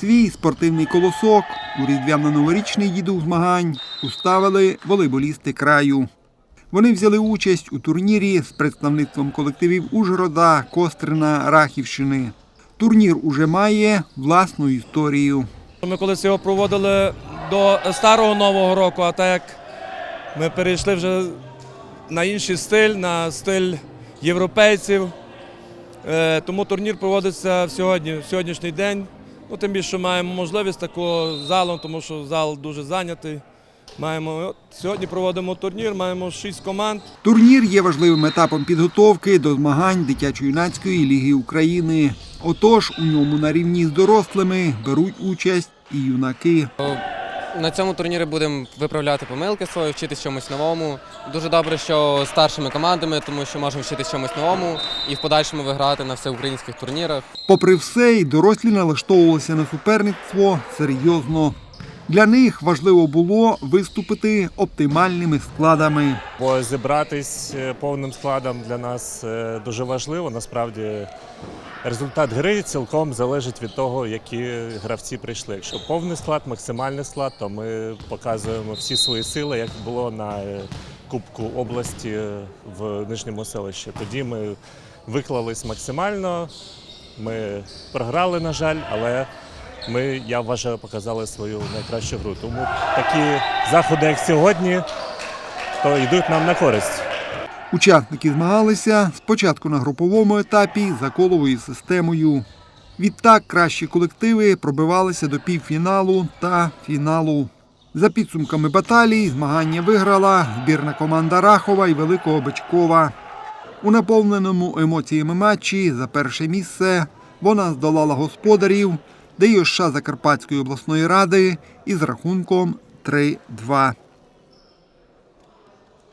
Свій спортивний колосок у різдвяно-новорічний діду змагань уставили волейболісти краю. Вони взяли участь у турнірі з представництвом колективів Ужгорода, Кострина, Рахівщини. Турнір уже має власну історію. Ми колись його проводили до старого нового року, а так як ми перейшли вже на інший стиль, на стиль європейців. е, Тому турнір проводиться сьогодні, в сьогоднішній день. Ну, тим більше маємо можливість такого залу, тому що зал дуже зайнятий. Маємо, от, сьогодні проводимо турнір, маємо шість команд. Турнір є важливим етапом підготовки до змагань дитячо-юнацької ліги України. Отож, у ньому на рівні з дорослими беруть участь і юнаки. На цьому турнірі будемо виправляти помилки свої, вчитись чомусь новому. Дуже добре, що старшими командами, тому що можемо вчитись чомусь новому і в подальшому виграти на всеукраїнських турнірах. Попри все, і дорослі налаштовувалися на суперництво серйозно. Для них важливо було виступити оптимальними складами. Бо зібратись е, повним складом для нас е, дуже важливо. Насправді результат гри цілком залежить від того, які гравці прийшли. Якщо повний склад, максимальний склад, то ми показуємо всі свої сили, як було на е, Кубку області в нижньому селищі. Тоді ми виклались максимально. Ми програли, на жаль, але ми, я вважаю, показали свою найкращу гру. Тому такі заходи, як сьогодні, то йдуть нам на користь. Учасники змагалися спочатку на груповому етапі за коловою системою. Відтак кращі колективи пробивалися до півфіналу та фіналу. За підсумками баталій змагання виграла збірна команда Рахова і Великого Бичкова. У наповненому емоціями матчі за перше місце вона здолала господарів ДЮСШ Закарпатської обласної ради із рахунком 3-2.